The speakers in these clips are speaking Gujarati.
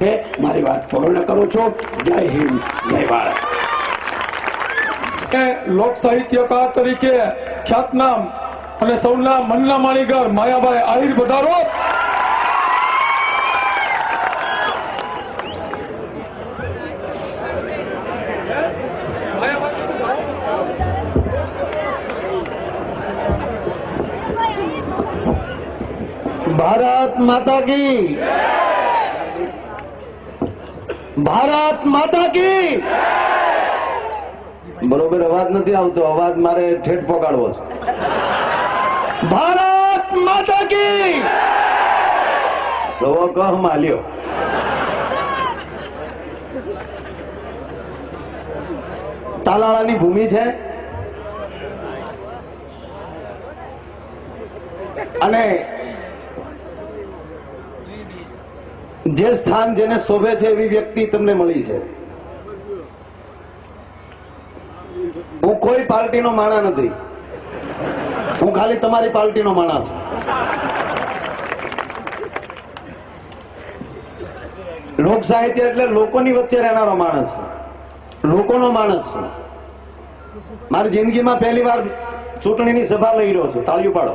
છે. મારી વાત પૂર્ણ કરું છું. જય હિન્દ જય ભારત. લોક સાહિત્યકાર તરીકે ખ્યાતનામ અને સૌના મનના માણીગર માયાભાઈ આહિર વધારો ભારત માતા કી. ભારત માતા કી! બરોબર અવાજ નથી આવતો. અવાજ મારે ઠેઠ પોગાડવો છે. ભારત માતા કી! સવો કહ માલ્યો. તાલાળાની ભૂમિ છે? અને જે સ્થાન જેને શોભે છે એવી વ્યક્તિ તમને મળી છે. હું કોઈ પાર્ટીનો માણા નથી. હું ખાલી તમારી પાર્ટીનો માણા છું. લોક સાહિત્ય એટલે લોકોની વચ્ચે રહેનારો માણસ છું. લોકોનો માણસ છું. મારી જિંદગીમાં પહેલી વાર ચૂંટણીની સભા લઈ રહ્યો છું. તાળીઓ પાડો.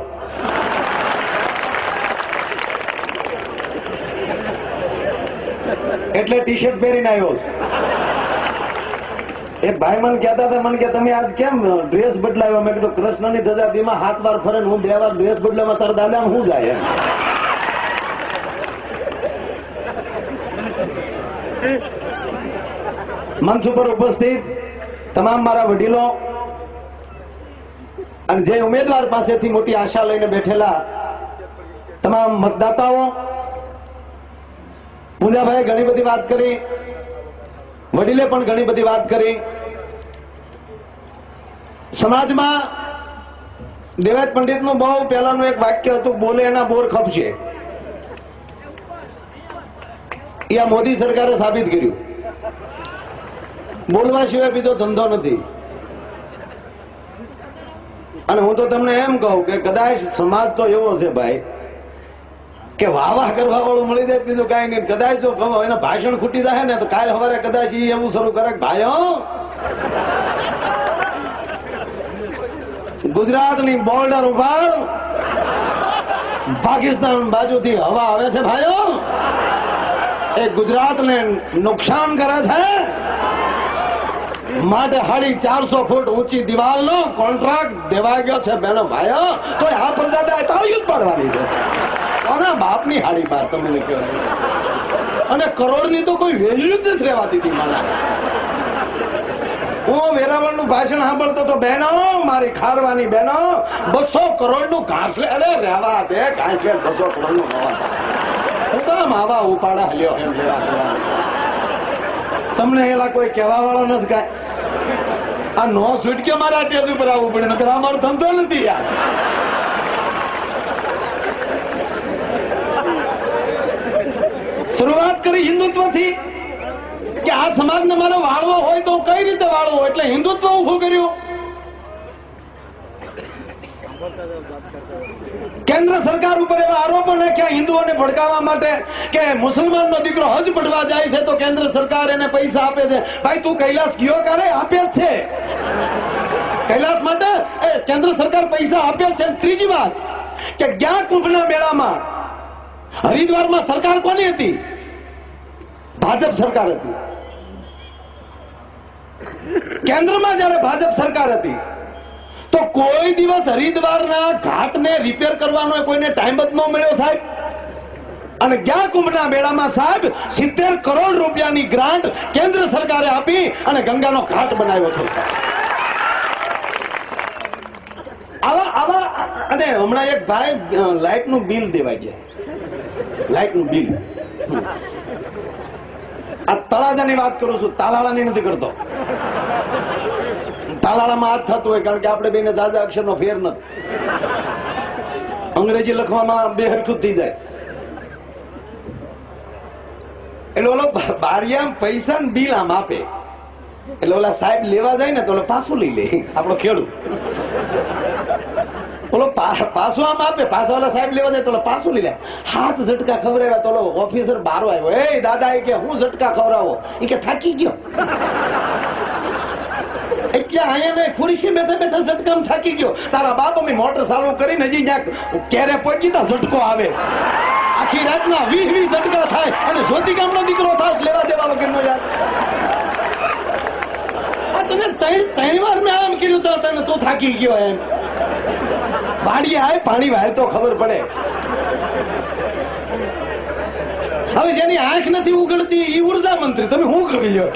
એટલે ટી શર્ટ પહેરીને આવ્યો છું. ભાઈ મને કહેતા હતા, મને કે તમે આજ કેમ ડ્રેસ બદલાવ્યો? મેં કીધું, કૃષ્ણની ધજાતીમાં હાથ વાર ફરે હું બે વાર ડ્રેસ બદલામાં તારા દાદા હું જાય મંચ ઉપર ઉપસ્થિત તમામ મારા વડીલો અને જે ઉમેદવાર પાસેથી મોટી આશા લઈને બેઠેલા તમામ મતદાતાઓ પૂજાભાઈ ઘણી બધી વાત કરી. વડીલે પણ ઘણી બધી વાત કરી. સમાજમાં દેવાજ પંડિતનું બહુ પહેલાનું એક વાક્ય હતું, બોલે એના બોર ખપશે. એ આ મોદી સરકારે સાબિત કર્યું. બોલવા સિવાય બીજો ધંધો નથી. અને હું તો તમને એમ કહું કે કદાચ સમાજ તો એવો છે ભાઈ કે વાહ કરવા વાળું મળી જાય, બીજું કાંઈ નહીં. કદાચ જો ગમો એના ભાષણ ખૂટી જાય ને, તો કાલ સવારે કદાચ એ એવું શરૂ કરે ભાઈઓ, ગુજરાતની બોર્ડર ઉપર પાકિસ્તાન બાજુથી હવા આવે છે, ભાઈઓ. એ ગુજરાતને નુકસાન કરે છે. માટે હાડી ચારસો ફૂટ ઊંચી દિવાલનો કોન્ટ્રાક્ટ દેવા ગયો છે, બેનો ભાઈઓ. તો આ પ્રજા તાળીઓ જ પાડવાની છે. કોના બાપની હાડી બાર તમને લખ્યો અને કરોડની તો કોઈ વેલ્યુ જ નથી હતી મને હું વેરાવળનું ભાષણ સાંભળતો તો બહેનો, મારી ખારવાની બહેનો, બસો કરોડનું ઘાસ અરે રહેવા દે, કાંઈ બસો કરોડનું હું કામ આવા ઉપાડા હલ્યો એમ લેવા તમને એલા કોઈ કહેવા વાળો નથી કાંઈ? આ નો સ્વીટ મારા ટેજ ઉપર આવવું પડે, નકર અમારો ધંધો નથી યાર. શરૂઆત કરી હિન્દુત્વથી કે આ સમાજને મારો વાળવો હોય તો કઈ રીતે વાળવો? એટલે હિન્દુત્વ ઉભું કર્યું. કેન્દ્ર સરકાર ઉપર એવા આરોપો નાખ્યા હિન્દુઓને ભડકાવવા માટે કે મુસલમાનનો દીકરો હજ પડવા જાય છે તો કેન્દ્ર સરકાર એને પૈસા આપે છે. ભાઈ, તું કૈલાસ ગયો ક્યારે? આપે જ છે. કૈલાસ માટે? એ, કેન્દ્ર સરકાર પૈસા આપે છે. ત્રીજી વાત કે ગયા કુંભના મેળામાં? હરિદ્વારમાં સરકાર કોની હતી? ભાજપ સરકાર હતી. કેન્દ્રમાં જયારે ભાજપ સરકાર હતી, તો કોઈ દિવસ હરિદ્વારના ઘાટને રિપેર કરવાનો કોઈને ટાઈમ જ ન મળ્યો સાહેબ. અને ગયા કુંભના મેળામાં સાહેબ, સિત્તેર કરોડ રૂપિયાની ગ્રાન્ટ કેન્દ્ર સરકારે આપી અને ગંગાનો ઘાટ બનાવ્યો છે. આવા આવા, અને હમણાં એક ભાઈ લાઇટનું બિલ દેવા ગયા. લાઇટનું બિલ. આ તળાજાની વાત કરું છું, તાલાળાની નથી કરતો. તાલાળામાં હાથ થતું હોય, કારણ કે આપણે બેને દાદા અક્ષરનો ફેર નથી. અંગ્રેજી લખવામાં બે હરખું થઈ જાય. એટલે ઓલો બારિયામ પૈસા ને બિલ આમ આપે. એટલે ઓલા સાહેબ લેવા જાય ને તો ઓલો પાછું લઈ લે. આપણો ખેડૂત. ઓલો પાછો આમ આપે પાછા સાહેબ લેવા જાય તો ઓલો લઈ લે. હાથ ઝટકા ખવડાવ્યા તો ઓફિસર બારો આવ્યો. એ દાદા, એ કે હું ઝટકા ખવડાવો? એ કે થાકી ગયો. ને ક્યારે પહોંચી તા ઝટકો આવે? આખી રાતના વીસ વીસ ઝટકા થાય અને જ્યોતિકામનો દીકરો થાય લેવા દેવા વગરનો યાર તને ત્રણ મેં આમ કીધું તો તને તું થાકી ગયો એમ. વાડીએ આવે પાણી વાય તો ખબર પડે. હવે જેની આંખ નથી ઉગડતી એ ઊર્જા મંત્રી. તમે શું કરી લ્યો?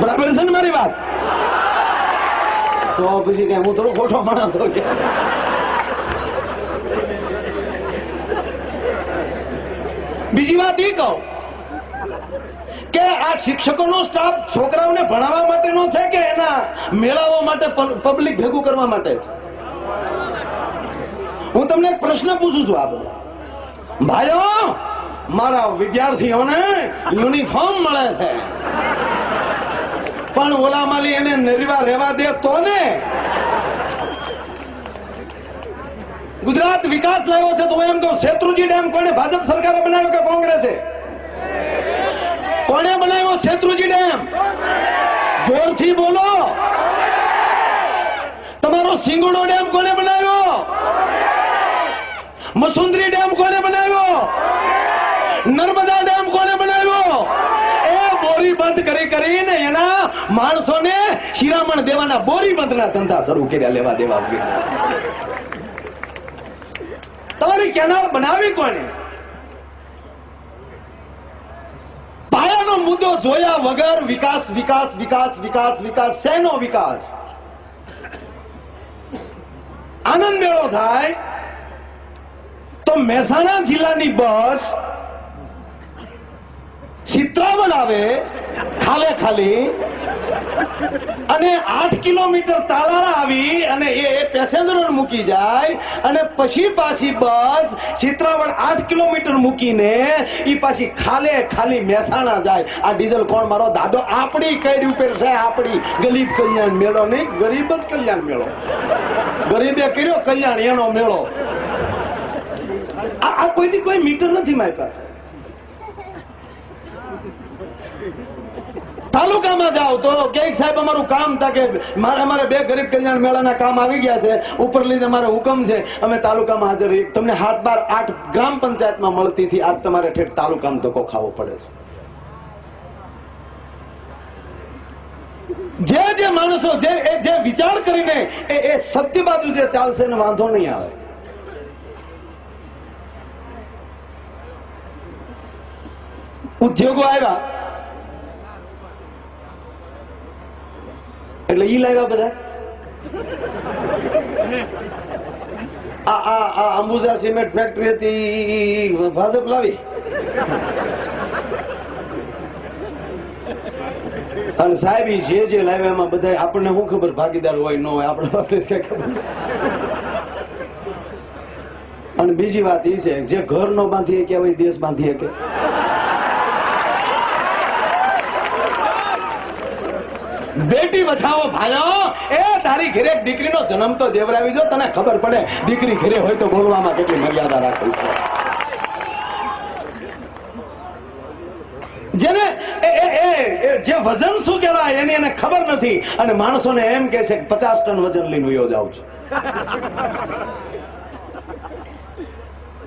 બરાબર છે ને મારી વાત? તો પછી હું થોડો ખોટો માણસ છું બીજી વાત એ કહું કે આ શિક્ષકોનો સ્ટાફ છોકરાઓને ભણાવવા માટેનો છે કે એના મેળાવવા માટે પબ્લિક ભેગું કરવા માટે છે? હું તમને એક પ્રશ્ન પૂછું છું આ બધા. ભાઈઓ, મારા વિદ્યાર્થીઓને યુનિફોર્મ મળે છે. પણ ઓલા માલી એને નરીવા રહેવા દે તો ને? ગુજરાત વિકાસ લાવ્યો છે તો એમ કહું શેત્રુજી ડેમ કોને ભાજપ સરકારે બનાવ્યો કે કોંગ્રેસે? કોને બનાવ્યો શેત્રુજી ડેમ જોરથી બોલો. તમારો સિંગોડો ડેમ કોને બનાવ્યો? મસુંદરી ડેમ કોને બનાવ્યો? નર્મદા ડેમ કોને બનાવ્યો? એ બોરી બંધ કરી કરીને એના માણસોને શિરામણ દેવાના બોરી બંધના ધંધા શરૂ કર્યા, લેવા દેવા તમારી કેનાલ બનાવી કોને? પાયાનો મુદ્દો જોયા વગર વિકાસ વિકાસ વિકાસ વિકાસ વિકાસ, શેનો વિકાસ? આનંદ મેળો થાય તો મહેસાણા જિલ્લાની બસ ચિત્રાવણ આવે, ખાલે ખાલી, અને આઠ કિલોમીટર તાલાળા આવી અને એ પેસેન્જરો મૂકી જાય, અને પછી પાછી બસ ચિત્રાવણ આઠ કિલોમીટર મૂકીને એ પાછી ખાલે ખાલી મહેસાણા જાય. આ ડીઝલ કોણ મારો? દાદો આપણી કઈ ઉપર છે? આપણી ગરીબ કલ્યાણ મેળો નહીં, ગરીબ જ કલ્યાણ મેળો. ગરીબે કર્યો, કલ્યાણ એનો મેળો. આ કોઈથી કોઈ મીટર નથી મારી પાસે તાલુકામાં જાઓ તો કે સાહેબ અમારું કામ હતા કે મારે અમારે બે ગરીબ કલ્યાણ મેળાના કામ આવી ગયા છે. ઉપર લીધે અમારે હુકમ છે. અમે તાલુકામાં હાજર રહીએ. તમને હાથ બાર આઠ ગ્રામ પંચાયતમાં મળતી હતી. આજ તમારે ઠેઠ તાલુકામાં ધક્કો ખાવો પડે છે. જે જે માણસો જે એ જે વિચાર કરીને એ એ સત્ય બાજુ જે ચાલશે ને વાંધો નહીં આવે. ઉદ્યોગો આવ્યા. એટલે ઈ લાવ્યા બધા? આ આ આ અંબુજા સિમેન્ટ ફેક્ટરી હતી ભાજપ લાવી. અને સાહેબ જે જે લાવ્યા એમાં બધા આપણને શું ખબર ભાગીદાર હોય, ન હોય, આપણે કઈ ખબર અને બીજી વાત એ છે, જે ઘર નો બાંધી કે હોય દેશ બાંધી કે બેટી બચાવો ભાઈઓ. એ તારી ઘરે દીકરીનો જન્મ તો દેવરાવી જો, તને ખબર પડે, દીકરી ઘરે હોય તો બોલવામાં કેટલી મર્યાદા રાખવી છે. જેને જે વજન શું કહેવાય, એની એને ખબર નથી. અને માણસોને એમ કે છે કે પચાસ ટન વજન લઈને વયો જાઉં છું.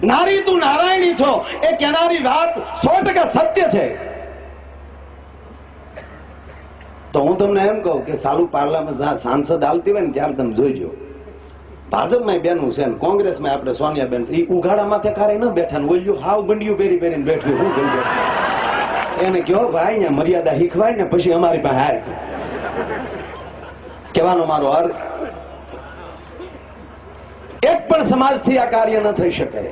નારી તું નારાયણી છો. એ કહેનારી વાત સો ટકા સત્ય છે તો હું તમને એમ કહું કે સાલું પાર્લામાં સાંસદ આવતી હોય ને ત્યારે તમે જોઈજો. ભાજપમાં બેનું છે ને કોંગ્રેસમાં આપણે સોનિયા બેન એ ઉઘાડા માથે કારે ન બેઠા ને ઓલ્યું હાવ બંડિયું પહેરી પહેરીને બેઠું શું થઈ એને કહો, ભાઈ ને મર્યાદા શીખવાય ને પછી અમારી પાસે હાર. કહેવાનો મારો અર્થ, એક પણ સમાજથી આ કાર્ય ન થઈ શકે.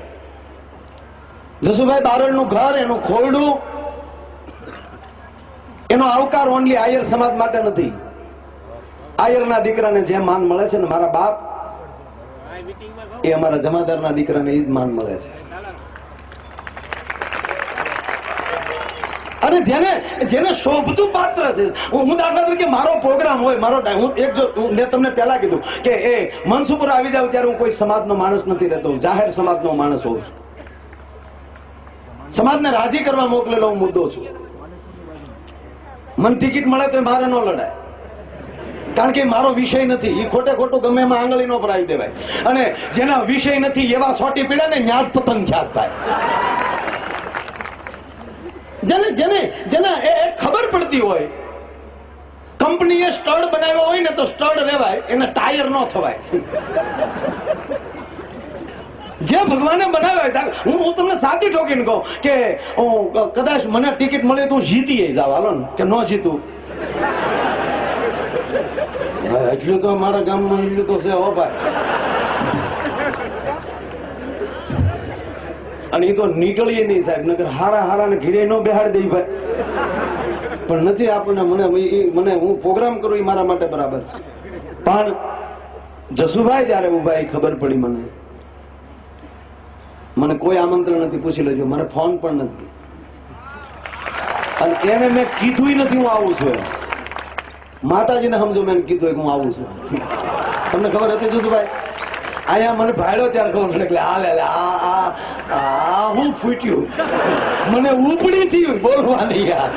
જસુભાઈ બારડનું ઘર, એનું ખોરડું એનો આવકાર ઓનલી આયર સમાજ માટે નથી. આયરના દીકરાને જે માન મળે છે ને મારા બાપ, એ અમારા જમાદારના દીકરાને એ જ માન મળે છે. અને જેને જેને શોભતું પાત્ર છે, હું દાખલા તરીકે મારો પ્રોગ્રામ હોય, મારો હું એક જો મેં તમને પહેલા કીધું કે, એ મંચ ઉપર આવી જાવ ત્યારે હું કોઈ સમાજનો માણસ નથી રહેતો જાહેર સમાજનો માણસ હોઉં છું. સમાજને રાજી કરવા મોકલેલો હું મુદ્દો છું. મને ટિકિટ મળે તો મારે ન લડાય. કારણ કે મારો વિષય નથી. એ ખોટે ખોટું ગમે એમાં આંગળી નો ભરાવી દેવાય. અને જેના વિષય નથી, એવા સોટી પીડા ને ન્યાજ પતંગ ખ્યાત થાય. જેને જેને જેને એ ખબર પડતી હોય, કંપનીએ સ્ટડ બનાવ્યો હોય ને તો સ્ટડ રેવાય, એને ટાયર ન થવાય. જે ભગવાને બનાવ્યા હું હું તમને સાચી ઠોકીને કહું કે કદાચ મને ટિકિટ મળે તો જીતી જાવ, હાલો ને, કે ન જીતું. એટલું તો મારા ગામમાં એટલું તો છે હો ભાઈ. અને એ તો નીકળીએ નહીં સાહેબ નગર હારા હારા ને ઘીરે ન બેહાડી દઈ ભાઈ. પણ નથી આપણને મને મને હું પ્રોગ્રામ કરું એ મારા માટે બરાબર છે. પણ જસુભાઈ જયારે ઊભા એ ખબર પડી મને. મને કોઈ આમંત્રણ નથી, પૂછી લેજો. મને ફોન પણ નથી. અને એને મેં કીધું નથી હું આવું છું. માતાજીને સમજો, મેં કીધું કે હું આવું છું. તમને ખબર હતી જુદુભાઈ? અહીંયા મને ભાડ્યો ત્યારે ખબર પડે એટલે લે આ આ આ હું ફૂટ્યું. મને ઉપડી થી બોલવાની યાર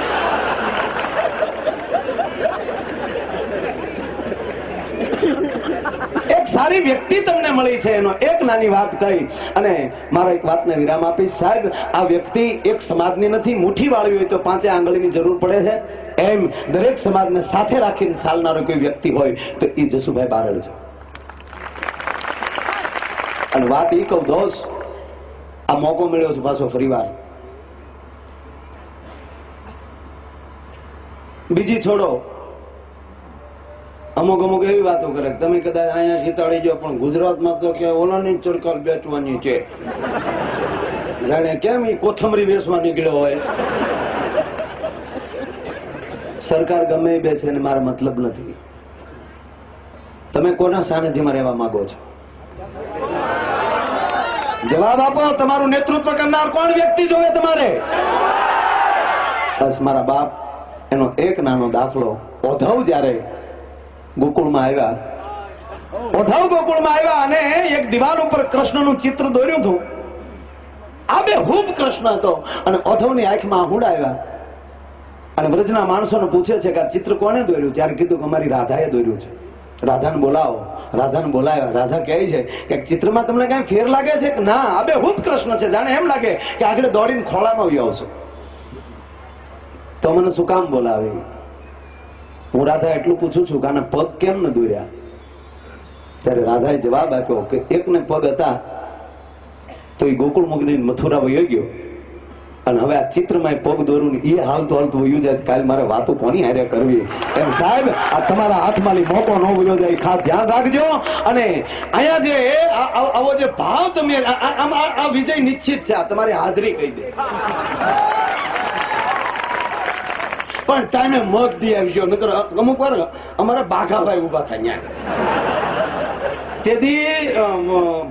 એક સારી વ્યક્તિ તમને મળી છે, એનો એક નાની વાત કહી. અને મારા એક વાતને વિરામ આપીશ. સાહેબ, આ વ્યક્તિ એક સમાજની નથી, મુઠ્ઠી વાળવી હોય તો પાંચે આંગળીની જરૂર પડે છે. એમ દરેક સમાજને સાથે રાખીને ચાલનારો કોઈ વ્યક્તિ હોય તો એ જસુભાઈ બારડ છે. અને વાત એ કહું, દોસ્ત, આ મોકો મળ્યો છે પાછો ફરીવાર. બીજી છોડો. અમુક અમુક એવી વાતો કરે તમે કદાચ અહીંયા શીતાડી જાઓ, પણ ગુજરાતમાં તો કે ઓલાની ચરકાલ બેચવાની છે. જાણે કેમ એ કોથમરી વેસમાં નીકળ્યો હોય? સરકાર ગમે બેસે ને મારો મતલબ નથી. તમે કોના સાનિધ્યમાં રહેવા માંગો છો? જવાબ આપો, તમારું નેતૃત્વ કરનાર કોણ વ્યક્તિ જોવે તમારે? બસ મારા બાપ, એનો એક નાનો દાખલો ઓધવ જ્યારે ગોકુળમાં આવ્યા. ઓધવ ગોકુળમાં આવ્યા અને એક દિવાલ ઉપર કૃષ્ણનું ચિત્ર દોર્યું હતું. આ બે હુબ કૃષ્ણ હતો. અને ઓઢવની આંખમાં હુડ આવ્યા. અને વ્રજના માણસોને પૂછે છે કે આ ચિત્ર કોને દોર્યું? ત્યારે કીધું કે અમારી રાધાએ દોર્યું છે. રાધાને બોલાવો. રાધાને બોલાવ્યા. રાધા કહે છે કે ચિત્રમાં તમને કઈ ફેર લાગે છે કે ના? આ બે હુબ કૃષ્ણ છે. જાણે એમ લાગે કે આગળ દોડીને ખોળામાં આવી આવશો. તો મને શું કામ બોલાવે? હું રાધા એટલું પૂછું છું કે આના પગ કેમ ન દોર્યા? ત્યારે રાધાએ જવાબ આપ્યો કે એકને પગ હતા તો એ ગોકુળ મુગની મથુરા વયો ગયો. અને હવે આ ચિત્રમાં પગ દોરું એ હાલતું હાલતું વયું જાય કાલે મારે વાતો કોની હારે કરવી? એમ સાહેબ, આ તમારા હાથમાંથી મોકો ન વયો જાય ખાસ ધ્યાન રાખજો. અને અહીંયા જે આવો જે ભાવ તમે આ વિજય નિશ્ચિત છે, આ તમારી હાજરી કહી દે. પણ ટાઈમે મત દી આવજો નકર અમુક વાર અમારા બાઘાભાઈ ઊભા થાય ત્યાં તેથી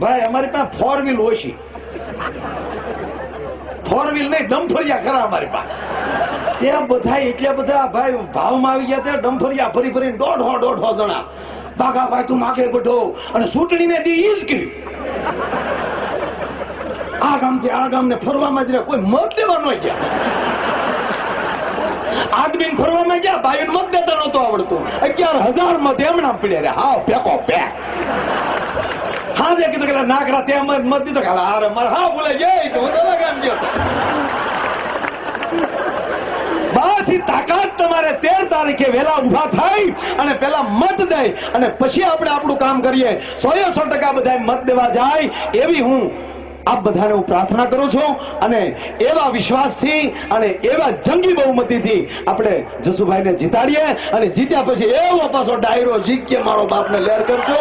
ભાઈ, અમારી પાસે ફોર વ્હીલ ઓછી ફોર વ્હીલ નહીં ડમફરિયા ખરા અમારી પાસે. ત્યાં બધા, એટલા બધા ભાઈ ભાવમાં આવી ગયા ત્યાં ડમફરિયા ફરી ફરીને દોઢો દોઢો જણા. બાઘાભાઈ, તું માખે બધો. અને ચૂંટણીને દી ઈ જ કર્યું આ ગામથી આ ગામને ફરવામાં જ કોઈ મત લેવા ન ગયા. આદમી ફરવામાં ગયા ભાઈ મત દેતા આવડતું. અગિયાર હજારમાં એમના પડ્યા રે. હાવ પેકો પે હાજે કીધું કે નાકરા તેમ મત દીધો કે હારે મારે હા ભૂલે ગઈ તો હું ગયો તાકાત તમારે તેર તારીખે વેલા ઊભા થાય અને પેલા મત દઈ. અને પછી આપણે આપણું કામ કરીએ. સો સો ટકા બધા મત દેવા જાય એવી હું આપ બધાને હું પ્રાર્થના કરું છું અને એવા વિશ્વાસથી અને એવા જંગી બહુમતીથી આપણે જસુભાઈને જીતાડીએ અને જીત્યા પછી એવો પાછો ડાયરો જીત મારો બાપને લેર કરજો.